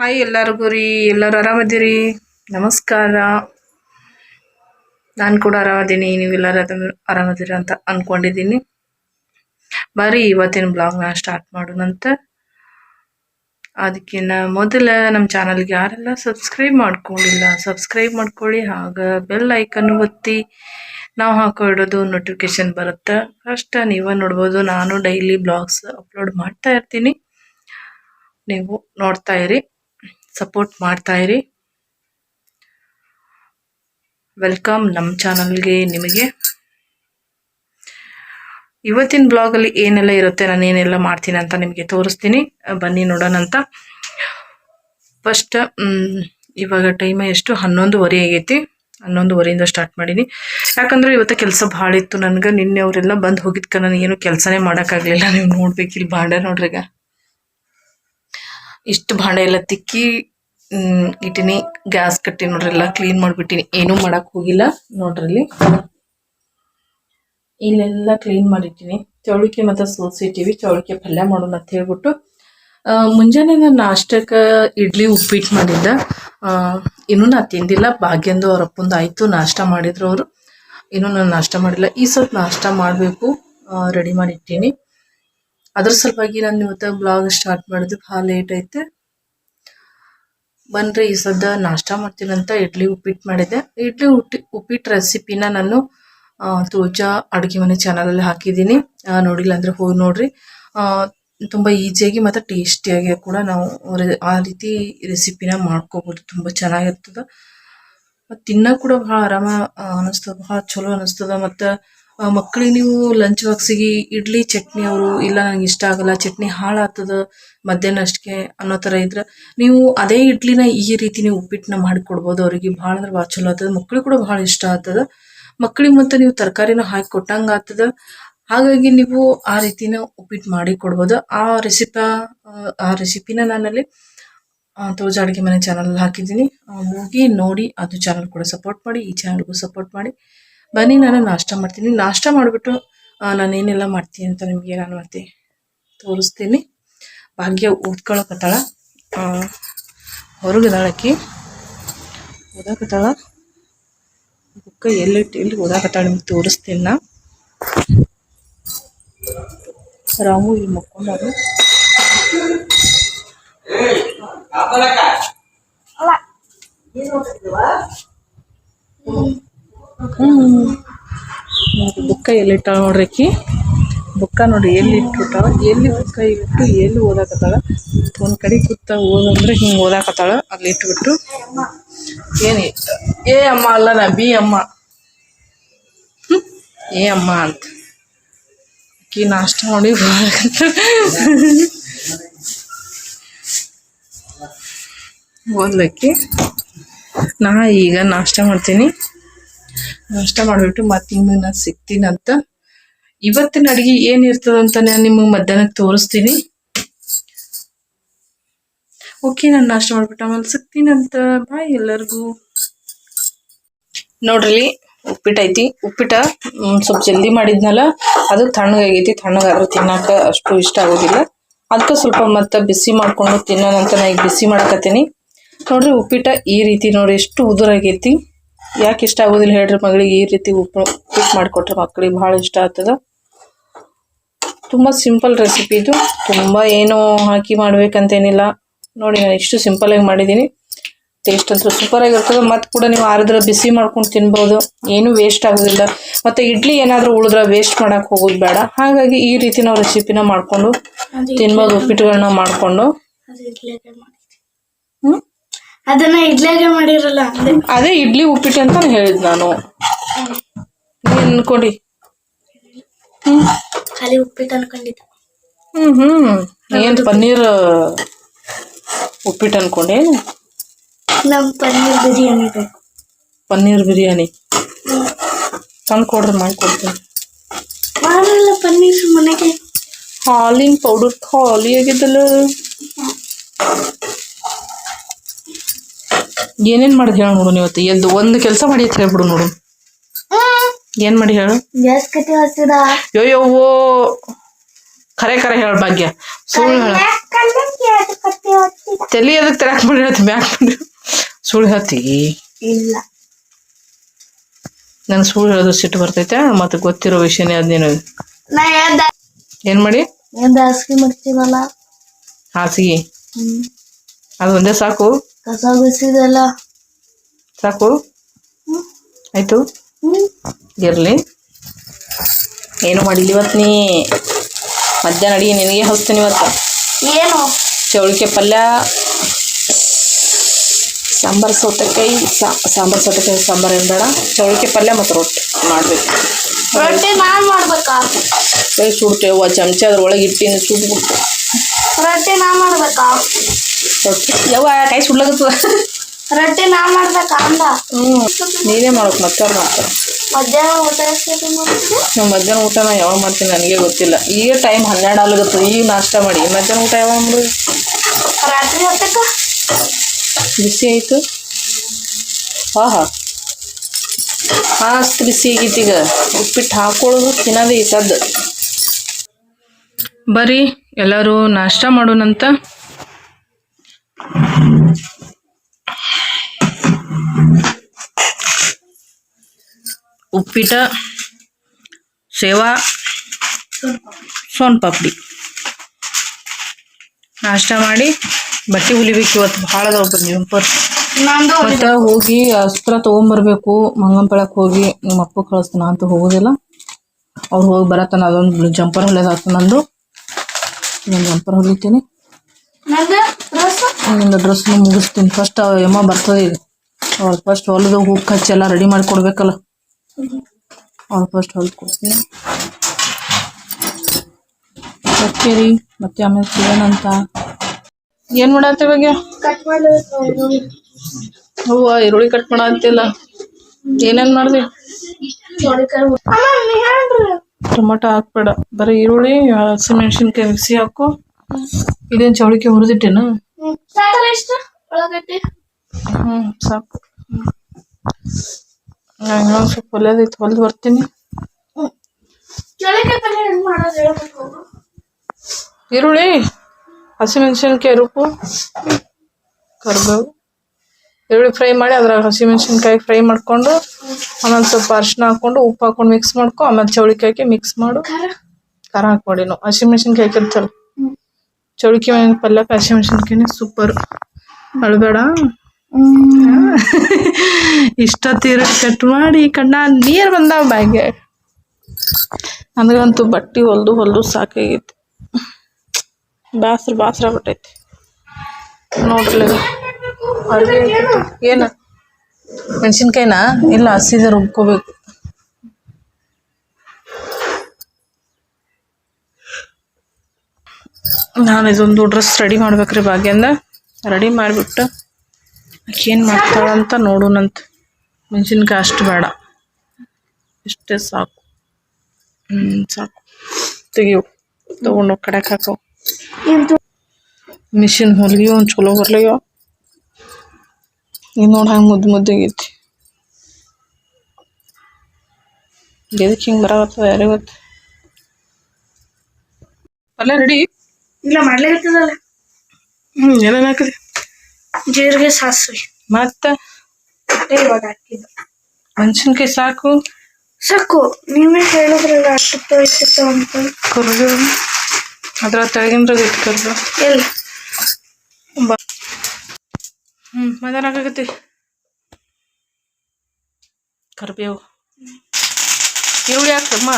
Hi ಎಲ್ಲರಿಗೂ ರೀ, ಎಲ್ಲರೂ ಆರಾಮದ್ದೀರಿ ನಮಸ್ಕಾರ. ನಾನು ಕೂಡ ಆರಾಮದೀನಿ, ನೀವೆಲ್ಲರೂ ಆರಾಮದಿರ ಅಂತ ಅಂದ್ಕೊಂಡಿದ್ದೀನಿ ಬರೀ ಇವತ್ತಿನ ಬ್ಲಾಗ್ನ ಸ್ಟಾರ್ಟ್ ಮಾಡೋಣಂತ. ಅದಕ್ಕಿಂತ ಮೊದಲ ನಮ್ಮ ಚಾನಲ್ಗೆ ಯಾರೆಲ್ಲ ಸಬ್ಸ್ಕ್ರೈಬ್ ಮಾಡ್ಕೊಂಡಿಲ್ಲ ಸಬ್ಸ್ಕ್ರೈಬ್ ಮಾಡ್ಕೊಳ್ಳಿ ಹಾಗೆ ಬೆಲ್ ಐಕನ್ ಒತ್ತಿ. ನಾವು ಹಾಕೋ ಇಡೋದು ನೋಟಿಫಿಕೇಶನ್ ಬರುತ್ತೆ? ಫಸ್ಟ್ ನೀವೇ ನೋಡ್ಬೋದು, ನಾನು ಡೈಲಿ ಬ್ಲಾಗ್ಸ್ ಅಪ್ಲೋಡ್ ಮಾಡ್ತಾ ಇರ್ತೀನಿ. ನೀವು ನೋಡ್ತಾ ಇರಿ. ಸಪೋರ್ಟ್ ಮಾಡ್ತಾ ಇರಿ. ವೆಲ್ಕಮ್ ನಮ್ಮ ಚಾನಲ್ಗೆ ನಿಮಗೆ. ಇವತ್ತಿನ ಬ್ಲಾಗಲ್ಲಿ ಏನೆಲ್ಲ ಇರುತ್ತೆ, ನಾನು ಏನೆಲ್ಲ ಮಾಡ್ತೀನಿ ಅಂತ ನಿಮಗೆ ತೋರಿಸ್ತೀನಿ. ಬನ್ನಿ ನೋಡೋಣ ಅಂತ. ಫಸ್ಟ್ ಇವಾಗ ಟೈಮ್ ಎಷ್ಟು? ಹನ್ನೊಂದುವರೆ ಆಗೈತಿ. ಹನ್ನೊಂದುವರೆಯಿಂದ ಸ್ಟಾರ್ಟ್ ಮಾಡೀನಿ. ಯಾಕಂದ್ರೆ ಇವತ್ತು ಕೆಲಸ ಭಾಳ ಇತ್ತು ನನಗೆ. ನಿನ್ನೆ ಅವರೆಲ್ಲ ಬಂದು ಹೋಗಿದ್ಕ ನಾನು ಏನು ಕೆಲಸನೇ ಮಾಡೋಕ್ಕಾಗಲಿಲ್ಲ. ನೀವು ನೋಡ್ಬೇಕು ಇಲ್ಲಿ ಭಾಂಡೆ ನೋಡ್ರಿ ಈಗ. ಇಷ್ಟು ಭಾಂಡೆ ಎಲ್ಲ ತಿಕ್ಕಿ ಇಟ್ಟಿನಿ. ಗ್ಯಾಸ್ ಕಟ್ಟಿ ನೋಡ್ರಿ, ಎಲ್ಲ ಕ್ಲೀನ್ ಮಾಡಿಬಿಟ್ಟಿನಿ. ಏನೂ ಮಾಡಕ್ ಹೋಗಿಲ್ಲ ನೋಡ್ರಲ್ಲಿ. ಇಲ್ಲೆಲ್ಲ ಕ್ಲೀನ್ ಮಾಡಿಟ್ಟಿನಿ. ಚೌಳಿಕೆ ಮತ್ತು ಸೋಸಿ ಇಟ್ಟಿವಿ. ಚೌಳಿಕೆ ಪಲ್ಯ ಮಾಡೋಣ ಅಂತ ಹೇಳ್ಬಿಟ್ಟು. ಮುಂಜಾನೆ ನಾನು ನಾಷ್ಟಕ್ಕೆ ಇಡ್ಲಿ ಉಪ್ಪಿಟ್ಟು ಮಾಡಿದ್ದೆ. ಇನ್ನೂ ನಾ ತಿಂದಿಲ್ಲ. ಭಾಗ್ಯಂದು ಅವ್ರ ಅಪ್ಪಂದು ಆಯಿತು, ನಾಷ್ಟ ಮಾಡಿದ್ರು ಅವರು. ಇನ್ನೂ ನಾನು ನಾಷ್ಟ ಮಾಡಿಲ್ಲ. ಈ ಸ್ವಲ್ಪ ನಾಷ್ಟ ಮಾಡಬೇಕು ರೆಡಿ ಮಾಡಿ ಇಟ್ಟೀನಿ ಅದ್ರ ಸಲುವಾಗಿ ನಾನು ಇವತ್ತು ಬ್ಲಾಗ್ ಸ್ಟಾರ್ಟ್ ಮಾಡಿದ್ರು ಭಾಳ ಲೇಟ್ ಐತೆ ಬನ್ರಿ ಈ ಸದ್ದ ನಾಷ್ಟ ಮಾಡ್ತೀನಂತ ಇಡ್ಲಿ ಉಪ್ಪಿಟ್ಟು ಮಾಡಿದ್ದೆ. ಇಡ್ಲಿ ಉಟ್ಟಿ, ಉಪ್ಪಿಟ್ಟು ರೆಸಿಪಿನ ನಾನು ತೋಚಾ ಅಡುಗೆ ಮನೆ ಚಾನಲಲ್ಲಿ ಹಾಕಿದ್ದೀನಿ. ನೋಡಿಲ್ಲ ಅಂದರೆ ಹೋಗಿ ನೋಡ್ರಿ. ತುಂಬ ಈಸಿಯಾಗಿ ಮತ್ತು ಟೇಸ್ಟಿಯಾಗಿ ಕೂಡ ನಾವು ಆ ರೀತಿ ರೆಸಿಪಿನ ಮಾಡ್ಕೋಬೋದು. ತುಂಬ ಚೆನ್ನಾಗಿರ್ತದೆ. ಮತ್ತು ತಿನ್ನೋಕೆ ಕೂಡ ಭಾಳ ಆರಾಮ ಅನ್ನಿಸ್ತದೆ ಭಾಳ ಚಲೋ ಅನ್ನಿಸ್ತದೆ ಮತ್ತು ಮಕ್ಕಳಿಗೆ ನೀವು ಲಂಚ್ ಬಾಕ್ಸಿಗೆ ಇಡ್ಲಿ, ಚಟ್ನಿ ಅವರು, ಇಲ್ಲ ನಂಗೆ ಇಷ್ಟ ಆಗಲ್ಲ, ಚಟ್ನಿ ಹಾಳಾಗ್ತದ ಮಧ್ಯಾಹ್ನ ಅಷ್ಟಕ್ಕೆ ಅನ್ನೋ ಥರ ಇದ್ರೆ ನೀವು ಅದೇ ಇಡ್ಲಿನ ಈ ರೀತಿ ನೀವು ಉಪ್ಪಿಟ್ಟನ್ನ ಮಾಡಿ ಕೊಡ್ಬೋದು ಅವರಿಗೆ ಭಾಳ ಅಂದ್ರೆ ಭಾಳ ಚಲೋ ಆಗ್ತದೆ. ಮಕ್ಕಳಿಗೆ ಕೂಡ ಭಾಳ ಇಷ್ಟ ಆಗ್ತದ. ಮಕ್ಕಳಿಗೆ ಮತ್ತು ನೀವು ತರಕಾರಿನ ಹಾಕಿ ಕೊಟ್ಟಂಗೆ ಆಗ್ತದ. ಹಾಗಾಗಿ ನೀವು ಆ ರೀತಿನ ಉಪ್ಪಿಟ್ಟು ಮಾಡಿ ಕೊಡ್ಬೋದು. ಆ ರೆಸಿಪ ಆ ರೆಸಿಪಿನ ನಾನಲ್ಲಿ ತೋಜ ಅಡುಗೆ ಮನೆ ಚಾನಲ್ ಹಾಕಿದ್ದೀನಿ. ಹೋಗಿ ನೋಡಿ, ಅದು ಚಾನಲ್ ಕೂಡ ಸಪೋರ್ಟ್ ಮಾಡಿ, ಈ ಚಾನಲ್ಗೂ ಸಪೋರ್ಟ್ ಮಾಡಿ. ಬನ್ನಿ ನಾನು ನಾಷ್ಟ ಮಾಡ್ತೀನಿ. ನಾಷ್ಟ ಮಾಡಿಬಿಟ್ಟು ನಾನೇನೆಲ್ಲ ಮಾಡ್ತೀನಿ ಅಂತ ನಿಮಗೆ ನಾನು ಮತ್ತೆ ತೋರಿಸ್ತೀನಿ. ಭಾಗ್ಯ ಓದ್ಕೊಳಕತ್ತಾಳ ಹೊರಗಿದಾಳಕ್ಕಿ ಓದಾಕತ್ತಾಳ ಬುಕ್ಕ ಎಲ್ಲಿಟ್ಟು ಎಲ್ಲಿ ಓದಾಕತ್ತಾಳ ನಿಮ್ಗೆ ತೋರಿಸ್ತೀನಿ ನಾ. ರಾಮು ಇಲ್ಲಿ ಮಕ್ಕೊಂಡಾರು ಹ್ಞೂ ಬುಕ್ಕ ಎಲ್ಲಿಟ್ಟಾಳ ನೋಡ್ರಿ ಆಕಿ ಬುಕ್ಕ ನೋಡಿ ಎಲ್ಲಿ ಇಟ್ಬಿಟ್ಟಾಳ? ಎಲ್ಲಿ ಬುಕ್ಕ ಇಟ್ಟು ಎಲ್ಲಿ ಓದಾಕತ್ತಾಳ? ಒಂದ್ ಕಡೆ ಕೂತ ಓದಂದ್ರೆ ಹಿಂಗೆ ಓದಾಕತ್ತಾಳ. ಅಲ್ಲಿ ಇಟ್ಬಿಟ್ಟು ಏನು ಏ ಅಮ್ಮ ಅಲ್ಲ ನಾ ಬಿ ಅಮ್ಮ. ಏ ಅಮ್ಮ ಅಂತ. ಆಕಿ ನಾಷ್ಟ ಮಾಡಿ ಓದ್ಲಕ್ಕಿ. ನಾ ಈಗ ನಾಷ್ಟ ಮಾಡ್ತೀನಿ. ನಾಷ್ಟ ಮಾಡಿಬಿಟ್ಟು ಮತ್ತೆ ನಿಮಗೆ ನಾನು ಸಿಗ್ತೀನಂತ ಇವತ್ತಿನ ಅಡಿಗೆ ಏನ್ ಇರ್ತದಂತ ನಾನು ನಿಮಗೆ ಮಧ್ಯಾಹ್ನಕ್ಕೆ ತೋರಿಸ್ತೀನಿ. ಓಕೆ ನಾನು ನಾಷ್ಟ ಮಾಡ್ಬಿಟ್ಟು ಆಮೇಲೆ ಸಿಗ್ತೀನಂತ ಬಾಯ್ ಎಲ್ಲರಿಗೂ. ನೋಡ್ರಿ ಉಪ್ಪಿಟ್ಟು ಐತಿ. ಉಪ್ಪಿಟ್ಟ ಸ್ವಲ್ಪ ಜಲ್ದಿ ಮಾಡಿದ್ನಲ್ಲ, ಅದು ತಣ್ಣಗಾಗೈತಿ, ತಣ್ಣಗಾದ್ರೆ ತಿನ್ನಕ ಅಷ್ಟು ಇಷ್ಟ ಆಗೋದಿಲ್ಲ. ಅದಕ್ಕೆ ಸ್ವಲ್ಪ ಮತ್ತೆ ಬಿಸಿ ಮಾಡ್ಕೊಂಡು ತಿನ್ನೋಣ ಅಂತ ನಾ ಈಗ ಬಿಸಿ ಮಾಡಕತ್ತೀನಿ ನೋಡ್ರಿ ಉಪ್ಪಿಟ್ಟ ಈ ರೀತಿ ನೋಡಿ ಎಷ್ಟು ಉದುರಾಗೈತಿ. ಯಾಕೆ ಇಷ್ಟ ಆಗೋದಿಲ್ಲ ಹೇಳ್ರಿ ಮಗಳಿಗೆ ಈ ರೀತಿ ಉಪ್ಪು ಉಪ್ಪಿಟ್ಟು ಮಾಡಿಕೊಟ್ರೆ ಮಕ್ಕಳಿಗೆ ಭಾಳ ಇಷ್ಟ ಆಗ್ತದ. ತುಂಬ ಸಿಂಪಲ್ ರೆಸಿಪಿ ಇದು. ತುಂಬ ಏನೋ ಹಾಕಿ ಮಾಡ್ಬೇಕಂತೇನಿಲ್ಲ. ನೋಡಿ ನಾನು ಇಷ್ಟು ಸಿಂಪಲ್ ಆಗಿ ಮಾಡಿದ್ದೀನಿ ಟೇಸ್ಟ್ ಅಂತೂ ಸೂಪರ್ ಆಗಿರ್ತದೆ ಮತ್ತೆ ಕೂಡ ನೀವು ಆರಿದ್ರೆ ಬಿಸಿ ಮಾಡ್ಕೊಂಡು ತಿನ್ಬೋದು. ಏನು ವೇಸ್ಟ್ ಆಗೋದಿಲ್ಲ. ಮತ್ತೆ ಇಡ್ಲಿ ಏನಾದರೂ ಉಳಿದ್ರೆ ವೇಸ್ಟ್ ಮಾಡಕ್ಕೆ ಹೋಗೋದು ಬೇಡ. ಹಾಗಾಗಿ ಈ ರೀತಿ ನಾವು ರೆಸಿಪಿನ ಮಾಡ್ಕೊಂಡು ತಿನ್ಬೋದು ಉಪ್ಪಿಟ್ಟುಗಳನ್ನ ಮಾಡ್ಕೊಂಡು ಅದು ಇಡ್ಲಿಗೆ ಮಾಡಿದ್ದೆ ಹ್ಮ್ ಅದನ್ನ ಇಡ್ಲಿಯಾಗೆ ಮಾಡಿರಲ್ಲ ಅಂದೆ. ಅದೇ ಇಡ್ಲಿ ಉಪ್ಪಿಟ್ಟು ಅಂತ ಹೇಳಿದ್ ನಾನು. ನೀನ್ ಅನ್ಕೊಂಡಿ ಹ್ಮ್. ಖಾಲಿ ಉಪ್ಪಿಟ್ಟು ಅನ್ಕೊಂಡಿದ್ದೆ. ಹ್ಮ್ ಹ್ಮ್. ಏನ್ ಪನ್ನೀರ್ ಉಪ್ಪಿಟ್ಟು ಅನ್ಕೊಂಡೆ? ನಮ್ ಪನ್ನೀರ್ ಬಿರಿಯಾನಿ ಬೇಕು. ಪನ್ನೀರ್ ಬಿರಿಯಾನಿ. ತಂದು ಕೊಡ್ರಿ ಮಾಡ್ಕೊಡ್ತೀನಿ ಮಾಡಲ್ಲ ಪನ್ನೀರ್ ಮನೆಗೆ. ಹಾಲಿನ ಪೌಡರ್ ಖಾಲಿ ಆಗಿದ್ದಲ್ಲ ಏನೇನ್ ಮಾಡಿದ್ ಹೇಳ ನೋಡು ಇವತ್ತು ಎದ್ದು ಒಂದ್ ಕೆಲಸ ಮಾಡಿ ಅಂತ ಹೇಳ್ಬಿಡು ನೋಡು. ಏನ್ ಮಾಡಿ ಹೇಳು? ಗ್ಯಾಸ್ ಕರೆ ಕರೆ ಯೋಯ್ಯವೋ ಖರೆ ಖರೆ ಹೇಳ ಭಾಗ್ಯ. ಸುಳ್ಳು ಹೇಳ. ತಲಿ ಅದಕ್ಕೆ ತೆರಾಕ್ ಮಾಡಿ ಹೇಳ್ತಿ ಮ್ಯಾಕ್ ಸುಳ್ಳು ಹೇಳ್ತಿ. ಇಲ್ಲ. ನನ್ ಸುಳ್ಳು ಹೇಳೋದು ಸಿಟ್ಟು ಬರ್ತೈತೆ ಮತ್ತೆ ಗೊತ್ತಿರೋ ವಿಷಯನೇ ಅದ್ ನೀನು ನಾ ಏನ್ ಮಾಡಿ? ಹಾಸಿಗೆ? ಹ್ಮ್. ಅದು ಒಂದೇ ಸಾಕು. ಕಸ ಸಾಕು. ಆಯ್ತು. ಇರ್ಲಿ. ಏನು ಮಾಡಿಲ್ಲ ಇವತ್ತು ನೀ? ಮಧ್ಯಾಹ್ನ ಅಡಿಗೆ ನಿನಗೆ ಹಚ್ತೀನಿ ಇವತ್ತು. ಏನು? ಚೌಳಿಕೆ ಪಲ್ಯ ಸಾಂಬಾರು ಸೌತೆಕಾಯಿ ಸಾಂಬಾರ್ ಸೌತೆಕಾಯಿ ಸಾಂಬಾರು ಏನು ಬೇಡ. ಚೌಳಿಕೆ ಪಲ್ಯ ಮತ್ತು ರೊಟ್ಟಿ ಮಾಡ್ಬೇಕು. ರೊಟ್ಟಿ ನಾನು ಮಾಡ್ಬೇಕಾ? ಸುಡ್ತೇವ ಚಮಚ ಅದ್ರೊಳಗೆ ಇಟ್ಟಿನ ಸುಟ್ಬಿಟ್ಟು ರೊಟ್ಟಿ ನಾ ಮಾಡ್ಬೇಕಾ? ಯವ್ವ ಕೈ ಸುಡ್ಲಾಗತ್ತದ ರೊಟ್ಟಿ ನಾ ಮಾಡ್ತಾ ಅಂದ. ಹ್ಞೂ ಮಾಡ್ತಾರೆ. ಮಧ್ಯಾಹ್ನ ಊಟ ನಾವು ಮಧ್ಯಾಹ್ನ ಊಟ ನಾ ಯಾವಾಗ ಮಾಡ್ತೀನಿ ನನಗೆ ಗೊತ್ತಿಲ್ಲ. ಈಗ ಟೈಮ್ ಹನ್ನೆರಡು ಆಗುತ್ತೆ ಈಗ ನಾಷ್ಟ ಮಾಡಿ. ಮಧ್ಯಾಹ್ನ ಊಟ ಯಾವಾಗ ಮಾಡೋದು ರಾತ್ರಿ ಹೊತ್ತಕ್ಕ? ಬಿಸಿ ಆಯಿತು? ಹಾ ಹಾ ಅಷ್ಟು ಬಿಸಿ ಆಗೈತಿ ಈಗ. ಉಪ್ಪಿಟ್ಟು ಹಾಕೊಳ್ಳೋದು ತಿನ್ನೋದು ಈ ಸದ್ದು. ಬರ್ರಿ ಎಲ್ಲರೂ ನಾಷ್ಟ ಮಾಡೋಣಂತ. ಉಪ್ಪಿಟ ಸೇವಾ ಸೋನ್ ಪಾಪಡಿ. ನಾಷ್ಟ ಮಾಡಿ ಬಟ್ಟೆ ಹೊಲಿಬೇಕು ಇವತ್ತು ಭಾಳ ಅದಾವ ಜಂಪರ್ ಮತ್ತೆ ಹೋಗಿ ಅಸ್ತ್ರ ತಗೊಂಬರ್ಬೇಕು ಮಂಗಂಪಳಕ್ ಹೋಗಿ ನಿಮ್ಮ ಅಪ್ಪ ಕಳಿಸ್ತಾನ ಅಂತ ಹೋಗೋದಿಲ್ಲ. ಅವ್ರು ಹೋಗಿ ಬರತ್ತಾನ ಅದೊಂದು ಜಂಪರ್ ಹೊಲಿಯೋದಾತು ನಂದು. ಒಂದು ಜಂಪರ್ ಹೊಲಿತೀನಿ. ನಂದು ರಸ ಒಂದು ಡ್ರೆಸ್ನ ಮುಗಿಸ್ತೀನಿ ಫಸ್ಟ್ ಯಮ್ಮ ಬರ್ತದೆ ಈಗ ಅವ್ರು ಫಸ್ಟ್ ಹೊಲದು ಹೂ ಕಚ್ಚಿ ಎಲ್ಲ ರೆಡಿ ಮಾಡಿ ಕೊಡ್ಬೇಕಲ್ಲ. ಅವ್ರು ಫಸ್ಟ್ ಹೊಲ್ದು ಕೊಡ್ತೀನಿ. ಓಕೆ ಮತ್ತೆ ಆಮೇಲೆ ಸಿಗೋಣಂತ ಏನು ಮಾಡತ್ತೆ ಇವಾಗ? ಹೂವ ಈರುಳ್ಳಿ ಕಟ್ ಮಾಡತ್ತಿಲ್ಲ. ಏನೇನ್ ಮಾಡ್ದೆ? ಟೊಮೊಟೊ ಹಾಕ್ಬೇಡ. ಬರೀ ಈರುಳ್ಳಿ, ಹಸಿಮೆಣಸಿನ್ಕಾಯಿ, ಮಿಕ್ಸಿ ಹಾಕು. ಇದೇನು ಚೌಳಿಕೆ ಹುರಿದಿಟ್ಟೇನು? ಸಾಕಲ್ಲ ಸಾಕು ನಾನು ಸ್ವಲ್ಪ ಹೊಲಿಯೋದೈತಿ ಹೊಲ್ದು ಬರ್ತೀನಿ ಈರುಳ್ಳಿ, ಹಸಿಮೆಣಸಿನ್ಕಾಯಿ ರುಬ್ಬು, ಕರ್ಬೇವು. ಈರುಳ್ಳಿ ಫ್ರೈ ಮಾಡಿ ಅದ್ರಾಗ ಹಸಿಮೆಣಸಿನ್ಕಾಯಿ ಫ್ರೈ ಮಾಡ್ಕೊಂಡು ಆಮೇಲೆ ಸ್ವಲ್ಪ ಅರಿಶಿನ ಹಾಕೊಂಡು ಉಪ್ಪು ಹಾಕೊಂಡು ಮಿಕ್ಸ್ ಮಾಡ್ಕೊ, ಆಮೇಲೆ ಚೌಳಿಕಾಯಿ ಮಿಕ್ಸ್ ಮಾಡು. ಖಾರ ಹಾಕ್ಬೇಡಿ ನಾವು. ಹಸಿಮೆಣಸಿನ್ಕಾಯಿ ಹಾಕಿರ್ತಲ್ಲ ಚೌಳಿಕೆ ಪಲ್ಯಕ್ಕೆ ಹಸಿಮೆಣಸಿನ್ಕಾಯಿನೇ ಸೂಪರ್ ಅಳಬೇಡ. ಇಷ್ಟೊತ್ತೀರ ಕಟ್ ಮಾಡಿ, ಕಣ್ಣ ನೀರು ಬಂದಾವ ಬ್ಯಾಗೆ. ನನಗಂತೂ ಬಟ್ಟೆ ಹೊಲ್ದು ಹೊಲ್ದು ಸಾಕಾಗೈತಿ. ಬ್ಯಾಸ್ರ ಬ್ಯಾಸ್ರ ಬಿಟ್ಟೈತಿ ನೋಡ್ಲಿ ಏನು ಏನ? ಮೆಣಸಿನ್ಕಾಯಿನ? ಇಲ್ಲ ಹಸಿದ ರುಬ್ಕೋಬೇಕು. ನಾನು ಇದೊಂದು ಡ್ರೆಸ್ ರೆಡಿ ಮಾಡ್ಬೇಕ್ರಿ ಭಾಗ್ಯಂದ. ರೆಡಿ ಮಾಡಿಬಿಟ್ಟು ಏನು ಮಾಡ್ತಾಳಂತ ನೋಡೋಣಂತ ಮೆಣಸಿನ್ಕಾಯಿ ಅಷ್ಟು ಬೇಡ. ಇಷ್ಟೇ ಸಾಕು. ಹ್ಞೂ ಸಾಕು. ತೆಗಿಯು. ತೊಗೊಂಡು ಕಡೆಗೆ ಹಾಕೋ. ಮಿಷಿನ್ ಹೊಲಿಗೆ ಒಂದು ಚಲೋ ಬರ್ಲಿಯೋ ಈಗ ನೋಡಿ ಹಂಗೆ ಮುದ್ದು ಮುದ್ದೆಗೈತಿ. ಎದಕ್ಕೆ ಹಿಂಗೆ ಬರಾಗತ್ತದ ಯಾರಿಗೊತ್ತು ಅಲ್ಲ ರೆಡಿ ಇಲ್ಲ ಮಾಡ್ಲಿಕ್ಕತ್ತದಲ್ಲ ಹ್ಞೂ ಏನೇನು ಹಾಕಿದೆ ಜೀರಿಗೆ ಸಾಸಿವೆ. ಮತ್ತೆ? ಇವಾಗ ಹಾಕಿದ್ದು. ಮೆಣಸಿನ್ಕಾಯಿ ಸಾಕು. ಸಾಕು. ನೀವೇ ಹೇಳಿದ್ರಲ್ಲ ಅಷ್ಟಿತ್ತು ಇಷ್ಟಿತ್ತು ಅಂತ. ಕರ್ಬೇವು ಅದರ ತೆಳಗಿಂದ್ರಾಗ ಇತ್ತು ಕರ್ಬೇವು ಎಲ್ಲಿ ಹ್ಞೂ ಮದಾರಾಗತ್ತೆ ಕರಿಬೇವು. ಈರುಳ್ಳಿ ಹಾಕಮ್ಮ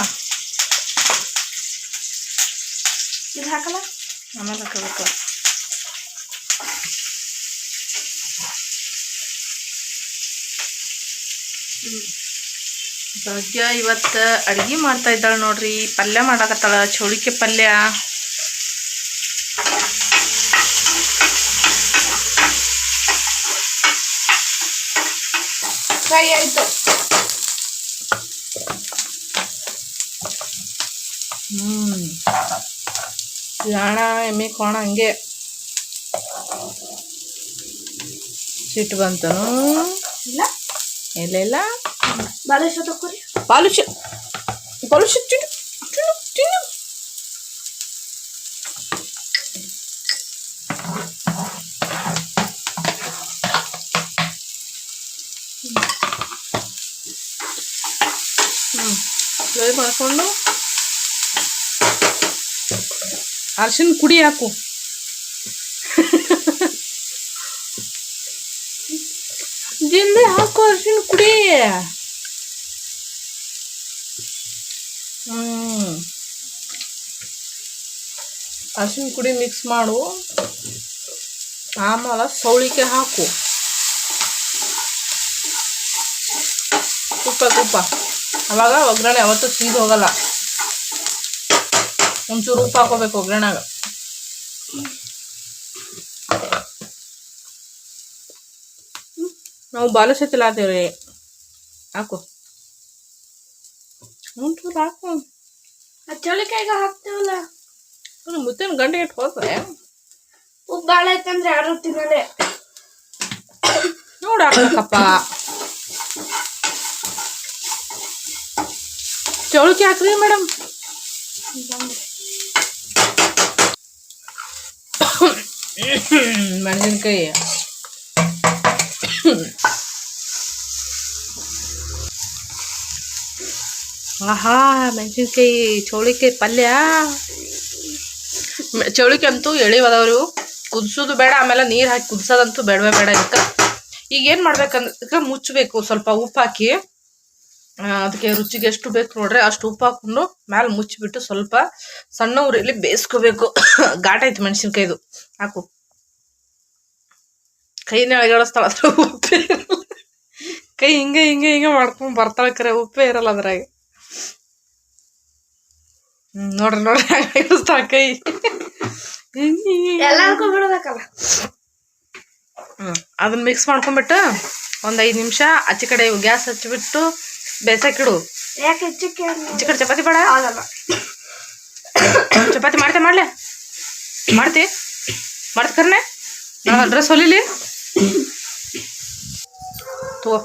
ಇದು ಹಾಕಲ್ಲ? ಆಮೇಲೆ ಹಾಕಬೇಕು ಭಾಗ್ಯ ಇವತ್ತು ಅಡುಗೆ ಮಾಡ್ತಾ ಇದ್ದಾಳೆ ನೋಡ್ರಿ ಪಲ್ಯ ಮಾಡಾಕತ್ತಾಳ ಚೌಳಿಕೆ ಪಲ್ಯ. ಫ್ರೈ ಆಯ್ತು. ಜಾಣ ಎಮ್ಮೆ ಕೋಣ ಹಂಗೆ ಸಿಟ್ಟು ಬಂತನು ಇಲ್ಲ ಇಲ್ಲ ಇಲ್ಲ ಬಾಲಿಶ ತಕೋರಿ ಬಾಲಿಶ ಬಾಲಿಶ ತಿನ್ನು ತಿನ್ನು ತಿನ್ನು ಹ್ಞೂ ಮಾಡ್ಕೊಂಡು ಅರ್ಶಿನ ಕುಡಿ ಹಾಕು. ಜಲ್ದಿ ಹಾಕು ಅರ್ಶಿನ ಕುಡಿ. ಹ್ಮ್. ಅರ್ಶಿನ ಕುಡಿ ಮಿಕ್ಸ್ ಮಾಡು. ಆಮೇಲೆ ಸೌಳಿಕೆ ಹಾಕು. ತುಪ್ಪ ತುಪ್ಪ. ಅವಾಗ ಒಗ್ಗರಣೆ ಅವತ್ತು ಸೀದು ಹೋಗಲ್ಲ. ಒಂಚೂರು ಉಪ್ಪು ಹಾಕೋಬೇಕು ಒಗ್ಗರಣೆಗ ನಾವು ಬಾಲುಷ ತಿಲಾತೇವ್ರಿ ಹಾಕು ಒಂಚೂರು ಹಾಕು ಚಳಿಕಾಯಿಗೆ ಹಾಕ್ತೇವಲ್ಲ ಮುತ್ತಿನ ಗಂಟೆ ಇಟ್ಟು ಹೋದ್ರೆ ಉಪ್ಪು ಭಾಳ ಐತಂದ್ರೆ ಯಾರು ತಿನ್ನದೆ ನೋಡಿ ಹಾಕ್ಬೇಕಪ್ಪ ಚೌಳಿಕೆ ಹಾಕ್ರಿ ಮೇಡಮ್ ಮೆಣಸಿನ್ಕಾಯಿ ಆಹಾ ಮೆಣಸಿನ್ಕಾಯಿ ಚೌಳಿಕಾಯಿ ಪಲ್ಯ. ಚೌಳಿಕಾಯಿ ಅಂತೂ ಎಳಿವದವ್ರು ಕುದಿಸೋದು ಬೇಡ, ಆಮೇಲೆ ನೀರು ಹಾಕಿ ಕುದಿಸೋದಂತೂ ಬೇಡವೇ ಬೇಡ ಇದಕ್ಕೆ. ಈಗ ಏನು ಮಾಡ್ಬೇಕಂದ್ರೆ ಮುಚ್ಚಬೇಕು, ಸ್ವಲ್ಪ ಉಪ್ಪು ಹಾಕಿ ಅದಕ್ಕೆ ರುಚಿಗೆ ಎಷ್ಟು ಬೇಕು ನೋಡ್ರಿ ಅಷ್ಟು ಉಪ್ಪು ಹಾಕೊಂಡು ಮ್ಯಾಲೆ ಮುಚ್ಚಿಬಿಟ್ಟು ಸ್ವಲ್ಪ ಸಣ್ಣ ಉರಿಯಲ್ಲಿ ಬೇಯಿಸ್ಕೋಬೇಕು. ಘಾಟ ಐತೆ ಮೆಣಸಿನ್ಕಾಯ್ದು ಹಾಕು. ಕೈನೇ ಅಳಗಾಡಿಸ್ತಾಳ ಅದ್ರ ಉಪ್ಪೇ ಕೈ ಹಿಂಗೆ ಹಿಂಗೆ ಹಿಂಗೆ ಮಾಡ್ಕೊಂಡು ಬರ್ತಾಳೆ ಕರೆ ಉಪ್ಪೇ ಇರಲ್ಲ ಅದ್ರಾಗ. ನೋಡ್ರಿ ನೋಡ್ರಿ ಅಳಗಾಡಿಸ್ತಾಳ ಕೈ. ಅದನ್ನ ಮಿಕ್ಸ್ ಮಾಡ್ಕೊಂಡ್ಬಿಟ್ಟು ಒಂದು ಐದು ನಿಮಿಷ ಆಚೆ ಕಡೆ ಗ್ಯಾಸ್ ಹಚ್ಚಿಬಿಟ್ಟು ಬೇಸಕ್ಕಿಡು ಯಾಕೆ ಚಪಾತಿ ಬೇಡ. ಆಗಲ್ಲ. ಚಪಾತಿ ಮಾಡ್ತೆ ಮಾಡ್ಲೆ. ಮಾಡ್ತಿ? ಮಾಡ್ತಿ ಕರ್ನೆ? ಡ್ರೆಸ್ ಹೊಲಿಲಿ. ತಗೋ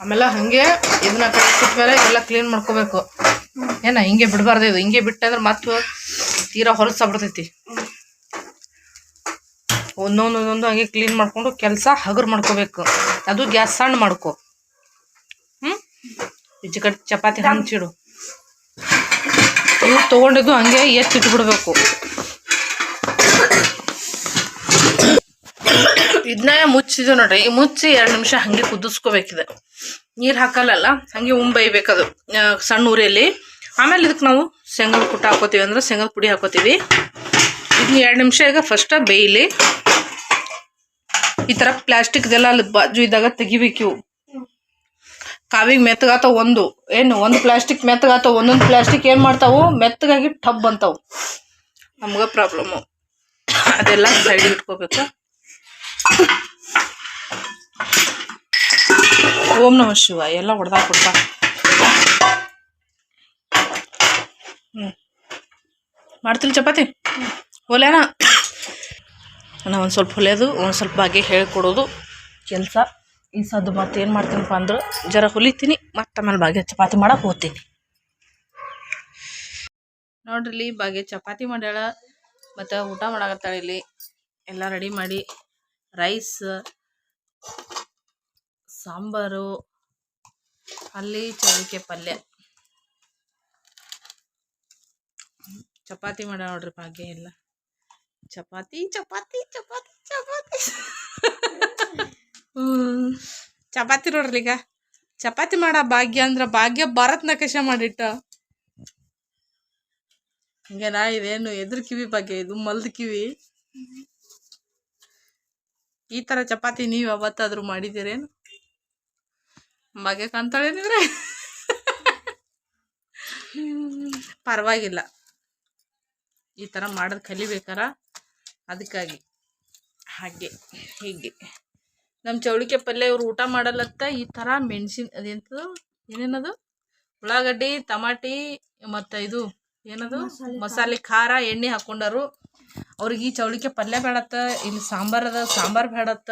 ಆಮೇಲೆ ಹಂಗೆ ಇದನ್ನ ಕಟ್ಬಿಟ್ಟ ಮೇಲೆ ಎಲ್ಲ ಕ್ಲೀನ್ ಮಾಡ್ಕೋಬೇಕು. ಏನ ಹಿಂಗೆ ಬಿಡಬಾರ್ದು ಇದು. ಹಿಂಗೆ ಬಿಟ್ಟೆ ಅಂದ್ರೆ ಮತ್ತು ತೀರಾ ಹೊಲಸಾಗ್ಬಿಡ್ತೈತಿ ಒಂದೊಂದು ಒಂದೊಂದು ಹಂಗೆ ಕ್ಲೀನ್ ಮಾಡ್ಕೊಂಡು ಕೆಲಸ ಹಗುರ್ ಮಾಡ್ಕೋಬೇಕು. ಅದು ಗ್ಯಾಸ್ ಸಣ್ಣ ಮಾಡ್ಕೊ. ಚಪಾತಿ ಹಂಚಿಡು. ಇವು ತೊಗೊಂಡಿದ್ದು ಹಂಗೆ ಎತ್ತಿಟ್ಬಿಡ್ಬೇಕು ಇದನ್ನ ಮುಚ್ಚಿದ್ದು ನೋಡ್ರಿ. ಈ ಮುಚ್ಚಿ ಎರಡು ನಿಮಿಷ ಹಂಗೆ ಕುದಿಸ್ಕೋಬೇಕಿದೆ. ನೀರು ಹಾಕಲ್ಲಲ್ಲ ಹಂಗೆ ಉಂಬೈಬೇಕದು. ಸಣ್ಣ ಉರಿಯಲ್ಲಿ. ಆಮೇಲೆ ಇದಕ್ಕೆ ನಾವು ಶೇಂಗದ ಕುಟ್ಟ ಹಾಕೋತೀವಿ ಅಂದ್ರೆ ಶೇಂಗದ ಪುಡಿ ಹಾಕೋತೀವಿ. ಇದನ್ನ ಎರಡು ನಿಮಿಷ ಈಗ ಫಸ್ಟ್ ಬೇಯಲಿ. ಈ ಥರ ಪ್ಲಾಸ್ಟಿಕ್ದೆಲ್ಲ ಅಲ್ಲಿ ಬಾಜು ಇದ್ದಾಗ ತೆಗಿಬೇಕು ಕಾವಿಗೆ ಮೆತ್ತಗಾತಾವ ಒಂದು. ಏನು, ಒಂದು ಪ್ಲಾಸ್ಟಿಕ್ ಮೆತ್ತಗಾತಾವ ಒಂದೊಂದು ಪ್ಲಾಸ್ಟಿಕ್ ಏನು ಮಾಡ್ತಾವು? ಮೆತ್ತಗಾಗಿ ಟಬ್ ಅಂತಾವು ನಮ್ಗೆ ಪ್ರಾಬ್ಲಮ್ಮು ಅದೆಲ್ಲ ಸೈಡ್ ಇಟ್ಕೋಬೇಕು. ಓಂ ನಮ ಶಿವ ಎಲ್ಲ ಹೊಡೆದಾಕ್ಬಿಡ್ತ ಹ್ಞೂ ಮಾಡ್ತಿಲ್ಲ ಚಪಾತಿ? ಹೊಲೆನ ನಾ ಒಂದು ಸ್ವಲ್ಪ ಹೊಲಿಯೋದು ಒಂದು ಸ್ವಲ್ಪ ಬಗ್ಗೆ ಹೇಳ್ಕೊಡೋದು. ಕೆಲಸ. ಈ ಸದ್ದು ಮತ್ತೆ ಏನು ಮಾಡ್ತೀನಪ್ಪ ಅಂದ್ರೆ ಜರ ಹೊಲಿತೀನಿ, ಮತ್ತೆ ಆಮೇಲೆ ಬಾಗ್ಯ ಚಪಾತಿ ಮಾಡಕ್ಕೆ ಹೋಗ್ತೀನಿ. ನೋಡ್ರಿ ಭಾಗ್ಯ ಚಪಾತಿ ಮಾಡ್ಯಾಳ, ಮತ್ತು ಊಟ ಮಾಡಾಕತ್ತಾಳೆ ಇಲ್ಲಿ. ಎಲ್ಲ ರೆಡಿ ಮಾಡಿ ರೈಸ್ ಸಾಂಬಾರು, ಅಲ್ಲಿ ಚೌಳಿಕೆ ಪಲ್ಯ. ಚಪಾತಿ ಮಾಡ್ಯಾಳ ನೋಡ್ರಿ ಭಾಗ್ಯ ಎಲ್ಲ. ಚಪಾತಿ ಚಪಾತಿ ಚಪಾತಿ ಚಪಾತಿ. ಚಪಾತಿ ನೋಡ್ರಿ ಈಗ. ಚಪಾತಿ ಮಾಡ ಭಾಗ್ಯ ಅಂದ್ರೆ ಭಾಗ್ಯ ಭಾರತ್ ನಕಶ ಮಾಡಿಟ್ಟ. ಹಿಂಗೇನಾ, ಇದೇನು ಎದ್ರ ಕಿವಿ ಭಾಗ್ಯ, ಇದು ಮಲ್ದ ಕಿವಿ. ಈ ತರ ಚಪಾತಿ ನೀವ್ ಯಾವತ್ತಾದ್ರೂ ಮಾಡಿದಿರೇನು ಭಾಗ್ಯ ಕಾಣ್ತಾಳೇನಿದ್ರೆ ಪರವಾಗಿಲ್ಲ. ಈ ಥರ ಮಾಡೋದು ಕಲಿಬೇಕಾರ ಅದಕ್ಕಾಗಿ. ಹಾಗೆ, ಹೀಗೆ. ನಮ್ಮ ಚೌಳಿಕೆ ಪಲ್ಯ ಇವ್ರು ಊಟ ಮಾಡಲತ್ತ ಈ ಥರ ಮೆಣಸಿನ ಅದೆಂಥದ್ದು ಏನೇನದು? ಉಳ್ಳಾಗಡ್ಡಿ ತಮಾಟಿ ಮತ್ತು ಇದು ಏನದು? ಮಸಾಲೆ ಖಾರ. ಎಣ್ಣೆ ಹಾಕ್ಕೊಂಡರು ಅವ್ರಿಗೆ ಈ ಚೌಳಿಕೆ ಪಲ್ಯ ಬೇಡತ್ತ ಇಲ್ಲಿ ಸಾಂಬಾರು ಅದ ಸಾಂಬಾರ್ ಬೇಡತ್ತ.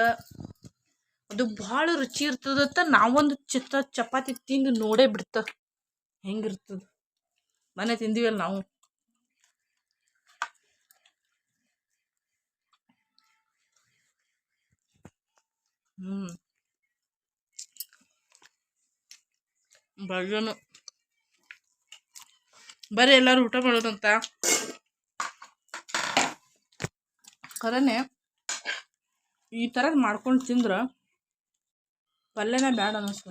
ಅದು ಭಾಳ ರುಚಿ ಇರ್ತದತ್ತ ನಾವೊಂದು ಚಿತ್ತ ಚಪಾತಿ ತಿಂದು ನೋಡೇ ಬಿಡ್ತ. ಹೆಂಗಿರ್ತದ? ಮನೆ ತಿಂದಿವಲ್ಲ ನಾವು. ಹ್ಮ್ ಭಾಗ್ಯನು ಬರ್ರಿ ಎಲ್ಲರೂ ಊಟ ಮಾಡೋದಂತ ಖರೇನೆ ಈ ಥರ ಮಾಡ್ಕೊಂಡು ತಿಂದ್ರೆ ಪಲ್ಯನೇ ಬ್ಯಾಡ ಅನ್ನಿಸ್ತು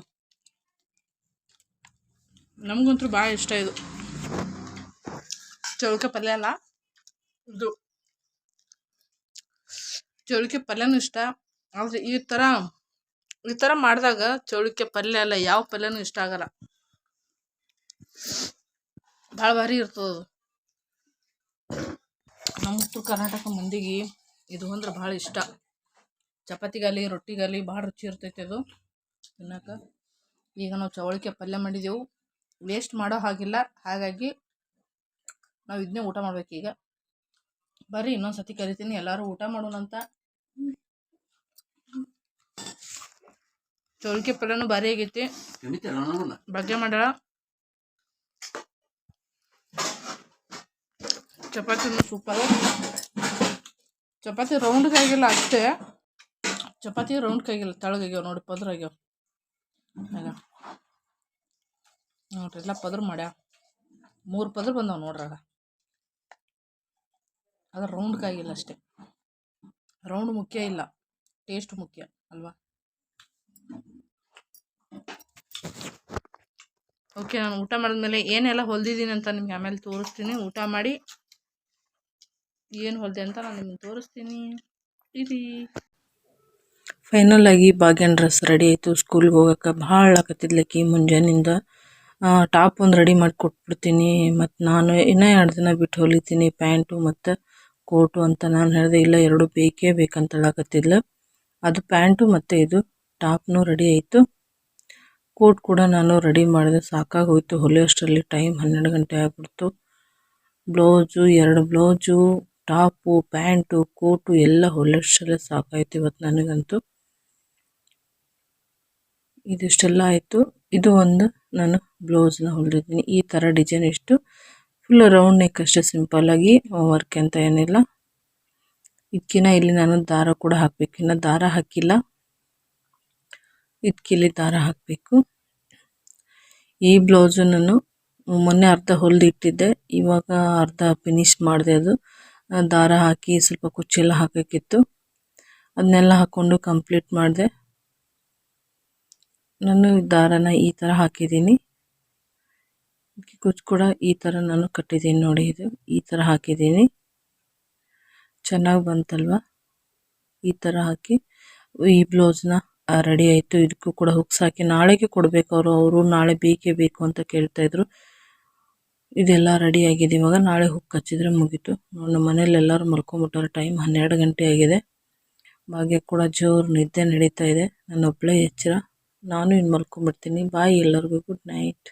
ನಮಗಂತೂ ಭಾಳ ಇಷ್ಟ ಇದು. ಚೌಳಿಕೆ ಪಲ್ಯ ಅಲ್ಲ. ಇದು. ಚೌಳಿಕೆ ಪಲ್ಯನೂ ಇಷ್ಟ. ಆದರೆ ಈ ಥರ ಈ ಥರ ಮಾಡಿದಾಗ ಚೌಳಿಕೆ ಪಲ್ಯ ಅಲ್ಲ ಯಾವ ಪಲ್ಯನೂ ಇಷ್ಟ ಆಗಲ್ಲ. ಭಾಳ ಭಾರಿ ಇರ್ತದೆ ನಮ್ಮ ಉತ್ತರ ಕರ್ನಾಟಕ ಮಂದಿಗೆ ಇದು ಅಂದ್ರೆ ಭಾಳ ಇಷ್ಟ. ಚಪಾತಿಗಾಲಿ ರೊಟ್ಟಿಗಾಲಿ ಭಾಳ ರುಚಿ ಇರ್ತೈತೆ ಅದು ತಿನ್ನೋಕೆ. ಈಗ ನಾವು ಚವಳಿಕೆ ಪಲ್ಯ ಮಾಡಿದೆವು. ವೇಸ್ಟ್ ಮಾಡೋ ಹಾಗಿಲ್ಲ. ಹಾಗಾಗಿ ನಾವು ಇದನ್ನೇ ಊಟ ಮಾಡ್ಬೇಕೀಗ. ಬರ್ರಿ ಇನ್ನೊಂದು ಸತಿ ಕರಿತೀನಿ. ಎಲ್ಲರೂ ಊಟ ಮಾಡೋಣಂತ. ಚೌಳಿಕೆ ಪಲ್ಯನೂ ಭಾರಿ ಆಗೈತಿ. ಬಗ್ಗೆ ಮಾಡಲ್ಲ ಚಪಾತಿ ಸೂಪರ್ ಚಪಾತಿ ರೌಂಡ್ ಆಗಿಲ್ಲ ಅಷ್ಟೇ. ಚಪಾತಿ ರೌಂಡ್ ಆಗಿಲ್ಲ ತಳಗಾಗ್ಯಾವ ನೋಡಿ ಪದ್ರ ಆಗ್ಯಾವ. ಆಗ ನೋಡ್ರಿ ಎಲ್ಲ ಪದ್ರ ಮಾಡ್ಯ. ಮೂರು ಪದ್ರ ಬಂದಾವ ನೋಡ್ರಾಗ ಅದು ರೌಂಡ್ ಆಗಿಲ್ಲ ಅಷ್ಟೇ. ರೌಂಡ್ ಮುಖ್ಯ ಇಲ್ಲ. ಟೇಸ್ಟ್ ಮುಖ್ಯ ಅಲ್ವಾ? ಓಕೆ, ನಾನು ಊಟ ಮಾಡಿದ್ಮೇಲೆ ಏನೆಲ್ಲ ಹೊಲ್ದಿದ್ದೀನಿ ಅಂತ ನಿಮ್ಗೆ ಆಮೇಲೆ ತೋರಿಸ್ತೀನಿ. ಊಟ ಮಾಡಿ ಏನು ಹೊಲ್ದೆ ಅಂತ ನಾನು ನಿಮ್ಗೆ ತೋರಿಸ್ತೀನಿ. ಇರಿ. ಫೈನಲ್ ಆಗಿ ಭಾಗ್ಯನ ಡ್ರೆಸ್ ರೆಡಿ ಆಯಿತು. ಸ್ಕೂಲ್ಗೆ ಹೋಗೋಕೆ ಭಾಳ ಆಕತ್ತಿದ್ಲಕ್ಕಿ ಮುಂಜಾನಿಂದ. ಟಾಪ್ ಒಂದು ರೆಡಿ ಮಾಡಿ ಕೊಟ್ಬಿಡ್ತೀನಿ. ಮತ್ತು ನಾನು ಇನ್ನೂ ಎರಡು ದಿನ ಬಿಟ್ಟು ಹೊಲಿತೀನಿ. ಪ್ಯಾಂಟು ಮತ್ತು ಕೋಟು ಅಂತ ನಾನು ಹೇಳಿದೆ, ಇಲ್ಲ ಎರಡು ಬೇಕೇ ಬೇಕಂತ ಹೇಳಕತ್ತಿದ್ಲು ಅದು ಪ್ಯಾಂಟು ಮತ್ತು ಇದು ಟಾಪ್ನೂ ರೆಡಿ ಆಯಿತು. ಕೋಟ್ ಕೂಡ ನಾನು ರೆಡಿ ಮಾಡಿದೆ. ಸಾಕಾಗೋಯ್ತು. ಹೊಲಿಯೋಷ್ಟರಲ್ಲಿ ಟೈಮ್ ಹನ್ನೆರಡು ಗಂಟೆ ಆಗ್ಬಿಡ್ತು. ಬ್ಲೌಸು, ಎರಡು ಬ್ಲೌಸು, ಟಾಪು, ಪ್ಯಾಂಟು, ಕೋಟು ಎಲ್ಲ ಹೊಲಿಯೋಷ್ಟರಲ್ಲೇ ಸಾಕಾಯಿತು ಇವತ್ತು ನನಗಂತೂ. ಇದಿಷ್ಟೆಲ್ಲ ಆಯಿತು. ಇದು ಒಂದು ನಾನು ಬ್ಲೌಸ್ನ ಹೊಲಿದಿದ್ದೀನಿ. ಈ ಥರ ಡಿಸೈನ್ ಇಷ್ಟು. ಫುಲ್ ರೌಂಡ್ ನೆಕ್ ಅಷ್ಟೇ ಸಿಂಪಲ್ಲಾಗಿ ವರ್ಕ್ ಅಂತ ಏನಿಲ್ಲ. ಇದಕ್ಕಿನ್ನ ಇಲ್ಲಿ ನಾನು ದಾರ ಕೂಡ ಹಾಕಬೇಕಿನ್ನ ದಾರ ಹಾಕಿಲ್ಲ. ಇದಕ್ಕಿಲ್ಲಿ ದಾರ ಹಾಕಬೇಕು. ಈ ಬ್ಲೌಸು ನಾನು ಮೊನ್ನೆ ಅರ್ಧ ಹೊಲ್ದಿಟ್ಟಿದ್ದೆ ಇವಾಗ ಅರ್ಧ ಫಿನಿಶ್ ಮಾಡಿದೆ ಅದು. ದಾರ ಹಾಕಿ ಸ್ವಲ್ಪ ಕುಚ್ಚೆಲ್ಲ ಹಾಕೋಕ್ಕಿತ್ತು. ಅದನ್ನೆಲ್ಲ ಹಾಕ್ಕೊಂಡು ಕಂಪ್ಲೀಟ್ ಮಾಡಿದೆ. ನಾನು ದಾರನ ಈ ಥರ ಹಾಕಿದ್ದೀನಿ. ಕುಚ್ಚು ಕೂಡ ಈ ಥರ ನಾನು ಕಟ್ಟಿದ್ದೀನಿ ನೋಡಿ ಇದು. ಈ ಥರ ಹಾಕಿದ್ದೀನಿ. ಚೆನ್ನಾಗಿ ಬಂತಲ್ವ? ಈ ಥರ ಹಾಕಿ ಈ ಬ್ಲೌಸ್ನ ರೆಡಿ ಆಯಿತು. ಇದಕ್ಕೂ ಕೂಡ ಹುಕ್ಸ್ ಹಾಕಿ ನಾಳೆಗೆ ಕೊಡಬೇಕು ಅವರು. ಅವರು ನಾಳೆ ಬೇಕೇ ಬೇಕು ಅಂತ ಕೇಳ್ತಾಯಿದ್ರು ಇದೆಲ್ಲ ರೆಡಿ ಆಗಿದೆ ಇವಾಗ. ನಾಳೆ ಹುಕ್ ಹಚ್ಚಿದ್ರೆ ಮುಗೀತು. ನಮ್ಮ ಮನೇಲಿ ಎಲ್ಲರೂ ಮಲ್ಕೊಂಬಿಟ್ಟಾರೆ. ಟೈಮ್ ಹನ್ನೆರಡು ಗಂಟೆ ಆಗಿದೆ. ಭಾಗ್ಯ ಕೂಡ ಜೋರು ನಿದ್ದೆ ನಡೀತಾ ಇದೆ. ನನ್ನ ಒಬ್ಬಳೇ ಎಚ್ಚರ. ನಾನು ಇನ್ನು ಮಲ್ಕೊಂಬಿಡ್ತೀನಿ. ಬಾಯ್ ಎಲ್ಲರಿಗೂ. Good night